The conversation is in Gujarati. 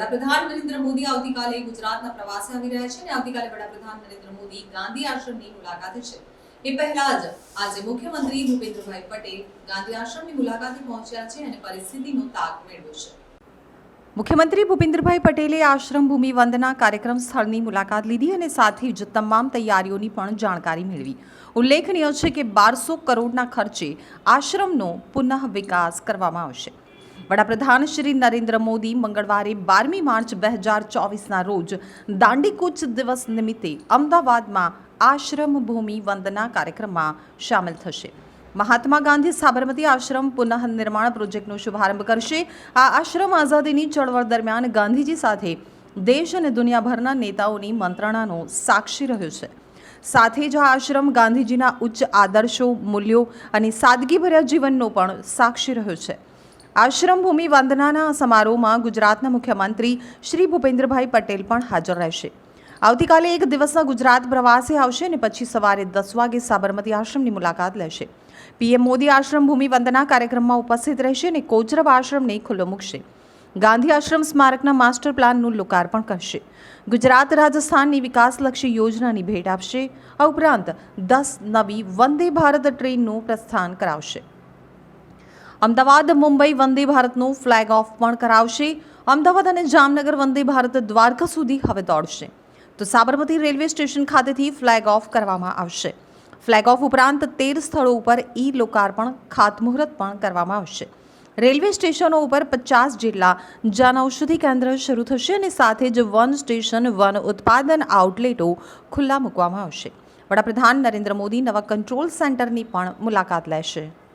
મોદી આવતીકાલે ગુજરાતના પ્રવાસે આવી રહ્યા છે અને આવતીકાલે વડાપ્રધાન નરેન્દ્ર મોદી ગાંધી આશ્રમની મુલાકાતે છે. એ પહેલા જ આજે મુખ્યમંત્રી ભૂપેન્દ્રભાઈ પટેલ ગાંધી આશ્રમની મુલાકાતે પહોંચ્યા છે અને પરિસ્થિતિનો તાગ મેળવ્યો છે. મુખ્યમંત્રી ભૂપેન્દ્રભાઈ પટેલે આશ્રમ ભૂમિ વંદના કાર્યક્રમ સ્થળની મુલાકાત લીધી અને સાથે જ તમામ તૈયારીઓની પણ જાણકારી મેળવી. ઉલ્લેખનીય છે કે બારસો કરોડના ખર્ચે આશ્રમનો પુનઃ વિકાસ કરવામાં આવશે. વડાપ્રધાન શ્રી નરેન્દ્ર મોદી મંગળવારે બારમી માર્ચ બે હજાર ચોવીસના રોજ દાંડીકૂચ દિવસ નિમિત્તે અમદાવાદમાં આશ્રમ ભૂમિ વંદના કાર્યક્રમમાં સામેલ થશે. મહાત્મા ગાંધી સાબરમતી આશ્રમ પુનઃનિર્માણ પ્રોજેક્ટનો શુભારંભ કરશે. આ આશ્રમ આઝાદીની ચળવળ દરમિયાન ગાંધીજી સાથે દેશ અને દુનિયાભરના નેતાઓની મંત્રણાનો સાક્ષી રહ્યો છે. સાથે જ આશ્રમ ગાંધીજીના ઉચ્ચ આદર્શો, મૂલ્યો અને સાદગીભર્યા જીવનનો પણ સાક્ષી રહ્યો છે. આશ્રમ ભૂમિ વંદનાના સમારોહમાં ગુજરાતના મુખ્યમંત્રી શ્રી ભૂપેન્દ્રભાઈ પટેલ પણ હાજર રહેશે. આવતીકાલે એક દિવસના ગુજરાત પ્રવાસે આવશે અને પછી સવારે દસ વાગે સાબરમતી આશ્રમની મુલાકાત લેશે. પીએમ મોદી આશ્રમ ભૂમિ વંદના કાર્યક્રમમાં ઉપસ્થિત રહેશે અને કોચરબ આશ્રમને ખુલ્લો મૂકશે. ગાંધી આશ્રમ સ્મારકના માસ્ટર પ્લાનનું લોકાર્પણ કરશે. ગુજરાત રાજસ્થાનની વિકાસલક્ષી યોજનાની ભેટ આપશે. આ ઉપરાંત દસ નવી વંદે ભારત ટ્રેનનું પ્રસ્થાન કરાવશે. અમદાવાદ, મુંબઈ વંદે ભારતનું ફ્લેગ ઓફ પણ કરાવશે. અમદાવાદ અને જામનગર વંદે ભારત દ્વારકા સુધી હવે દોડશે. તો સાબરમતી રેલવે સ્ટેશન ખાતેથી ફ્લેગ ઓફ કરવામાં આવશે. ફ્લેગ ઓફ ઉપરાંત તેર સ્થળો ઉપર ઈ લોકાર્પણ ખાતમુહૂર્ત પણ કરવામાં આવશે. રેલવે સ્ટેશનો ઉપર પચાસ જેટલા જનઔષધિ કેન્દ્ર શરૂ થશે અને સાથે જ વન સ્ટેશન, વન ઉત્પાદન આઉટલેટો ખુલ્લા મૂકવામાં આવશે. વડાપ્રધાન નરેન્દ્ર મોદી નવા કંટ્રોલ સેન્ટરની પણ મુલાકાત લેશે.